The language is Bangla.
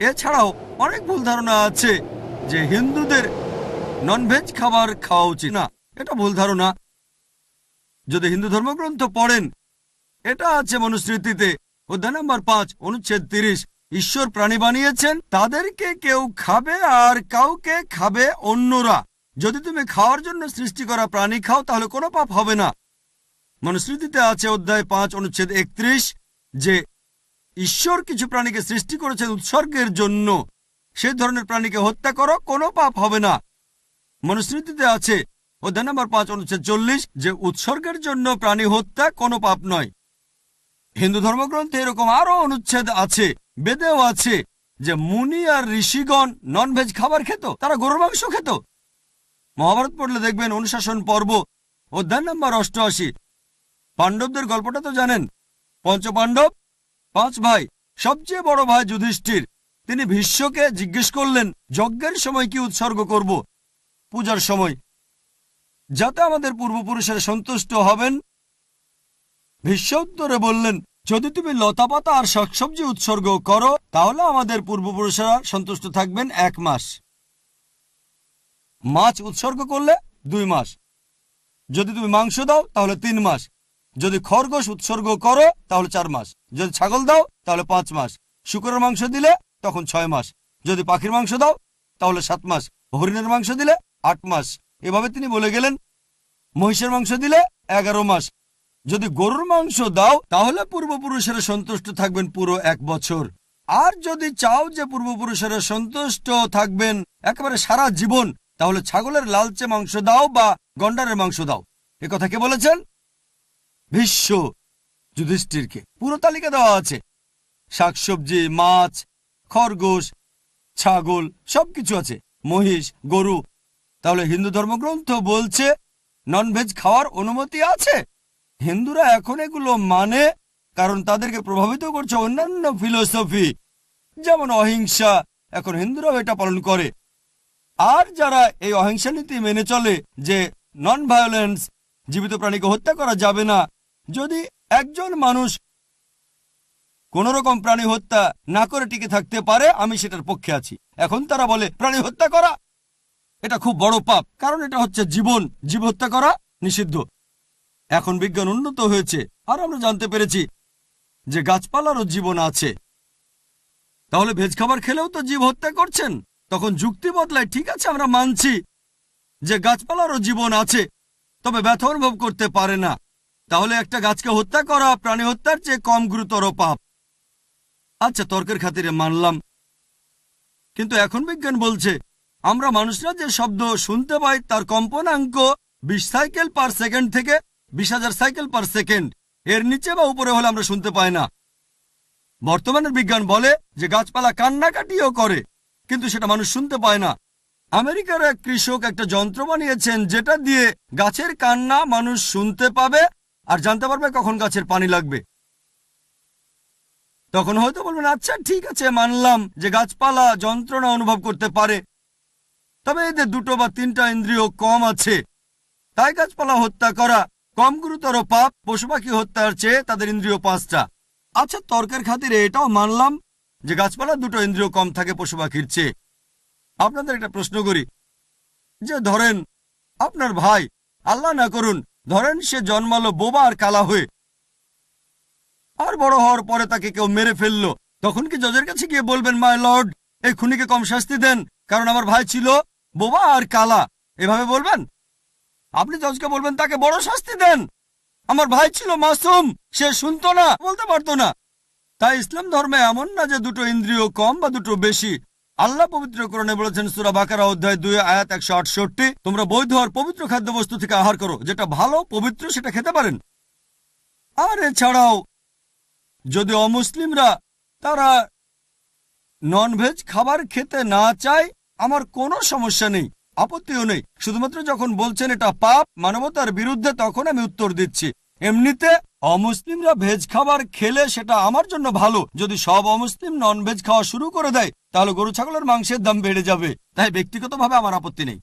এছাড়াও অনেক ভুল ধারণা আছে যে হিন্দুদের ননভেজ খাবার খাওয়া উচিত না। এটা ভুল ধারণা। যদি হিন্দু ধর্মগ্রন্থ পড়েন, এটা আছে মনুস্মৃতিতে। অধ্যায় নম্বর পাঁচ, অনুচ্ছেদ তিরিশ, ঈশ্বর প্রাণী বানিয়েছেন, তাদেরকে কেউ খাবে আর কাউকে খাবে অন্যরা। যদি তুমি খাওয়ার জন্য সৃষ্টি করা প্রাণী খাও, তাহলে কোনো পাপ হবে না। মনুস্মৃতিতে আছে অধ্যায় পাঁচ, অনুচ্ছেদ একত্রিশ, যে ঈশ্বর কিছু প্রাণীকে সৃষ্টি করেছেন উৎসর্গের জন্য। সে ধরনের প্রাণীকে হত্যা করো কোনো পাপ হবে না। মনুস্মৃতিতে আছে, অধ্যায় নম্বর পাঁচ, অনুচ্ছেদ চল্লিশ, যে উৎসর্গের জন্য প্রাণী হত্যা কোনো পাপ নয়। হিন্দু ধর্মগ্রন্থে এরকম আরও অনুচ্ছেদ আছে, বেদেও আছে, যে মুনি আর ঋষিগণ ননভেজ খাবার খেত, তারা গরুর মাংস খেত। মহাভারত পড়লে দেখবেন অনুশাসন পর্ব, অধ্যায় নম্বর অষ্টআশি। পাণ্ডবদের গল্পটা তো জানেন, পঞ্চপাণ্ডব পাঁচ ভাই, সবচেয়ে বড় ভাই যুধিষ্ঠির। তিনি ভীষ্মকে জিজ্ঞেস করলেন, যজ্ঞের সময় কি উৎসর্গ করব? পূজার সময়। যাতে আমাদের পূর্বপুরুষের সন্তুষ্ট হবেন। ভীষ্ম উত্তরে বললেন, যদি তুমি লতাপাতা আর শাকসবজি উৎসর্গ করো, তাহলে আমাদের পূর্বপুরুষেরা সন্তুষ্ট থাকবেন এক মাস। মাছ উৎসর্গ করলে দুই মাস। যদি তুমি মাংস দাও, তাহলে তিন মাস। যদি খরগোশ উৎসর্গ করো, তাহলে চার মাস। যদি ছাগল দাও, তাহলে পাঁচ মাস। শুকরের মাংস দিলে, তখন ছয় মাস। যদি পাখির মাংস দাও, তাহলে সাত মাস। হরিণের মাংস দিলে, আট মাস। এভাবে তিনি বলে গেলেন, মহিষের মাংস দিলে এগারো মাস। যদি গরুর মাংস দাও, তাহলে পূর্বপুরুষেরা সন্তুষ্ট থাকবেন পুরো এক বছর। আর যদি চাও যে পূর্বপুরুষেরা সন্তুষ্ট থাকবেন একেবারে সারা জীবন, তাহলে ছাগলের লালচে মাংস দাও বা গন্ডারের মাংস দাও। এ কথা কে বলেছেন? ভীষ্ম যুধিষ্ঠিরকে। পুরো তালিকা দেওয়া আছে। শাকসবজি, মাছ, খরগোশ, ছাগল, সবকিছু আছে। মহিষ, গরু। তাহলে হিন্দু ধর্মগ্রন্থ বলছে ননভেজ খাওয়ার অনুমতি আছে? হিন্দুরা এখন এগুলো মানে কারণ তাদেরকে প্রভাবিত করছে অন্যান্য ফিলোসফি যেমন অহিংসা। এখন হিন্দুরাও এটা পালন করে। আর যারা এই অহিংসা নীতি মেনে চলে, যে নন ভায়োলেন্স জীবিত প্রাণীকে হত্যা করা যাবে না যদি একজন মানুষ কোন রকম প্রাণী হত্যা না করে টিকে থাকতে পারে, আমি সেটার পক্ষে আছি। এখন তারা বলে, প্রাণী হত্যা করা, এটা খুব বড় পাপ। কারণ এটা হচ্ছে জীবন। জীব হত্যা করা নিষিদ্ধ। এখন বিজ্ঞান উন্নত হয়েছে। আর আমরা জানতে পেরেছি যে গাছপালারও জীবন আছে। তাহলে ভেজ খাবার খেলেও তো জীব হত্যা করছেন। তখন যুক্তি বদলায়, ঠিক আছে, আমরা মানছি যে গাছপালারও জীবন আছে, তবে ব্যথা অনুভব করতে পারে না। তাহলে একটা গাছকে হত্যা করা প্রাণী হত্যার চেয়ে কম গুরুতর পাপ। আচ্ছা তর্কের খাতিরে মানলাম। কিন্তু এখন বিজ্ঞান বলছে, আমরা মানুষরা যে শব্দ শুনতে পাই তার কম্পনাঙ্ক বিশ সাইকেল পার সেকেন্ড থেকে বিশ হাজার সাইকেল পার সেকেন্ড। এর নিচে বা উপরে হলে আমরা শুনতে পাই না। বর্তমানের বিজ্ঞান বলে যে গাছপালা কান্নাকাটিও করে, কিন্তু সেটা মানুষ শুনতে পায় না। আমেরিকার এক কৃষক একটা যন্ত্র বানিয়েছেন যেটা দিয়ে গাছের কান্না মানুষ শুনতে পাবে আর জানতে পারবে কখন গাছের পানি লাগবে। তখন হয়তো বলবেন আচ্ছা ঠিক আছে, মানলাম যে গাছপালা যন্ত্রণা অনুভব করতে পারে। তবে এদের দুটো বা তিনটা ইন্দ্রিয় কম আছে। তাই গাছপালা হত্যা করা, কম গুরুতর পাপ, পশু পাখি হত্যার চেয়ে তাদের ইন্দ্রিয় পাঁচটা। আচ্ছা তর্কের খাতিরে এটাও মানলাম যে গাছপালা দুটো ইন্দ্রিয় কম থাকে পশু পাখির চেয়ে। আপনাদের একটা প্রশ্ন করি। যে ধরেন, আপনার ভাই, আল্লাহ না করুন ধরেন সে জন্মালো বোবা আর কালা হয়ে। আর বড় হওয়ার পরে তাকে কেউ মেরে ফেলল। তখন কি জজের কাছে গিয়ে বলবেন মাই লর্ড এই খুনিকে কম শাস্তি দেন, কারণ আমার ভাই ছিল বোবা আর কালা। এভাবে বলবেন? আপনি জজকে বলবেন, তাকে বড় শাস্তি দেন। আমার ভাই ছিল মাসুম, সে শুনতো না, বলতে পারতো না। তাই ইসলাম ধর্মে এমন না যে দুটো ইন্দ্রিয় কম বা দুটো বেশি। আল্লাহ পবিত্রকরণে বলেছেন, সুরা বাকারা অধ্যায় দুই, আয়াত একশো আটষট্টি, তোমরা বৈধ আর পবিত্র খাদ্যবস্তু থেকে আহার করো, যেটা ভালো, পবিত্র, সেটা খেতে পারেন। আর এছাড়াও, যদি অমুসলিমরা তারা ননভেজ খাবার খেতে না চায়, আমার কোনো সমস্যা নেই, আপত্তিও নেই। শুধুমাত্র যখন বলছেন এটা পাপ, মানবতার বিরুদ্ধে, তখন আমি উত্তর দিচ্ছি। এমনিতে অমুসলিমরা ভেজ খাবার খেলে সেটা আমার জন্য ভালো। যদি সব অমুসলিম নন ভেজ খাওয়া শুরু করে দেয়, তাহলে গরু ছাগলের মাংসের দাম বেড়ে যাবে। তাই ব্যক্তিগতভাবে আমার আপত্তি নেই।